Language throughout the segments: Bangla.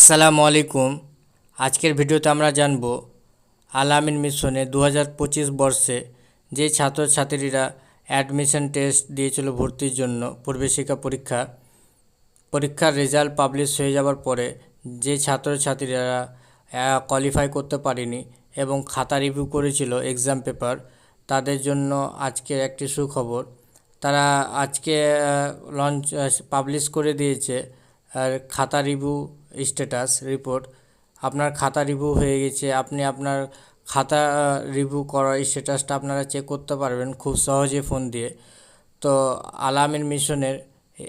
আসসালামু আলাইকুম আজকের ভিডিওতে আমরা জানব আলামিন মিশনে দু হাজার পঁচিশ বর্ষে যে ছাত্রছাত্রীরা অ্যাডমিশন টেস্ট দিয়েছিল ভর্তির জন্য প্রবেশিকা পরীক্ষা, পরীক্ষার রেজাল্ট পাবলিশ হয়ে যাওয়ার পরে যে ছাত্রছাত্রীরা কোয়ালিফাই করতে পারেনি এবং খাতা রিভিউ করেছিল এক্সাম পেপার তাদের জন্য আজকে একটি সুখবর। তারা আজকে লঞ্চ পাবলিশ করে দিয়েছে, আর খাতা রিভিউ স্ট্যাটাস রিপোর্ট আপনার খাতা রিভিউ হয়ে গেছে, আপনি আপনার খাতা রিভিউ করার স্ট্যাটাসটা আপনারা চেক করতে পারবেন খুব সহজে ফোন দিয়ে। তো আলামিন মিশনের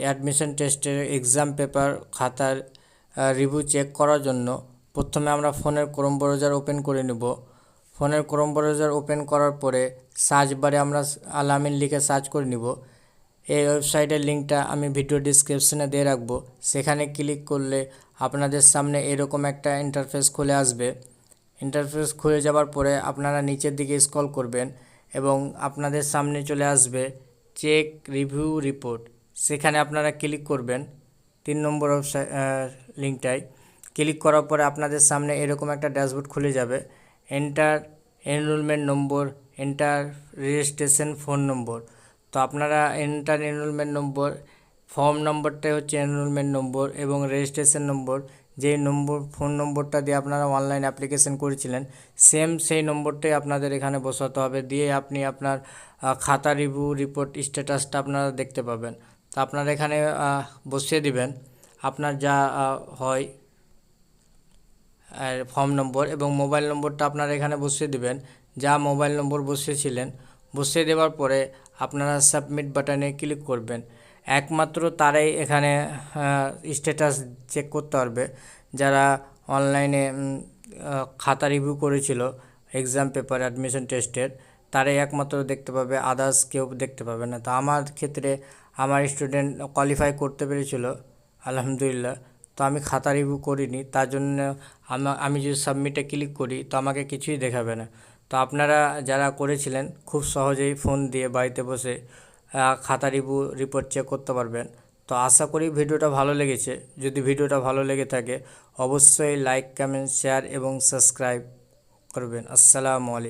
অ্যাডমিশন টেস্টের এক্সাম পেপার খাতার রিভিউ চেক করার জন্য প্রথমে আমরা ফোনের ক্রোম ব্রাউজার ওপেন করে নেব। ফোনের ক্রোম ব্রাউজার ওপেন করার পরে সার্চ বারে আমরা আলামিন লিখে সার্চ করে নিব। এই ওয়েবসাইটের লিঙ্কটা আমি ভিডিও ডিসক্রিপশনে দিয়ে রাখব। সেখানে ক্লিক করলে আপনাদের সামনে এরকম একটা ইন্টারফেস খুলে আসবে। ইন্টারফেস খুলে যাওয়ার পরে আপনারা নিচের দিকে স্ক্রল করবেন এবং আপনাদের সামনে চলে আসবে চেক রিভিউ রিপোর্ট সেখানে আপনারা ক্লিক করবেন তিন নম্বর লিঙ্কটায়। ক্লিক করার পরে আপনাদের সামনে এরকম একটা ড্যাশবোর্ড খুলে যাবে। Enter enrolment number enter registration phone number তো আপনারা এন্টার এনরোলমেন্ট নম্বর ফর্ম নম্বরটাই হচ্ছে এনরোলমেন্ট নম্বর এবং রেজিস্ট্রেশন নম্বর যেই নম্বর ফোন নম্বরটা দিয়ে আপনারা অনলাইন অ্যাপ্লিকেশন করেছিলেন সেম সেই নম্বরটাই আপনাদের এখানে বসাতে হবে। দিয়ে আপনি আপনার খাতা রিভিউ রিপোর্ট স্ট্যাটাসটা আপনারা দেখতে পাবেন। তো আপনারা এখানে বসিয়ে দিবেন। আপনার যা হয় ফর্ম নম্বর এবং মোবাইল নম্বরটা আপনারা এখানে বসিয়ে দিবেন। যা মোবাইল নম্বর বসিয়েছিলেন বসিয়ে দেওয়ার পরে আপনারা সাবমিট বাটনে ক্লিক করবেন। একমাত্র তারাই এখানে স্ট্যাটাস চেক করতে পারবে। যারা অনলাইনে খাতা রিভিউ করেছিল এক্সাম পেপার অ্যাডমিশন টেস্টের তারাই একমাত্র দেখতে পাবে আদার্স কেউ দেখতে পাবে না। তো আমার ক্ষেত্রে আমার স্টুডেন্ট কোয়ালিফাই করতে পেরেছিল, আলহামদুলিল্লাহ। তো আমি খাতা রিভিউ করিনি, তার জন্য আমি যদি সাবমিটে ক্লিক করি, তো আমাকে কিছুই দেখাবে না। আপনারা যারা করেছিলেন, খুব সহজেই ফোন দিয়ে বাড়িতে বসে খাতা রিপু রিপোর্ট চেক করতে পারবেন। তো আশা করি ভিডিওটা ভালো লেগেছে। যদি ভিডিওটা ভালো লেগে থাকে, অবশ্যই লাইক কমেন্ট শেয়ার এবং সাবস্ক্রাইব করবেন। আসসালামু আলাইকুম।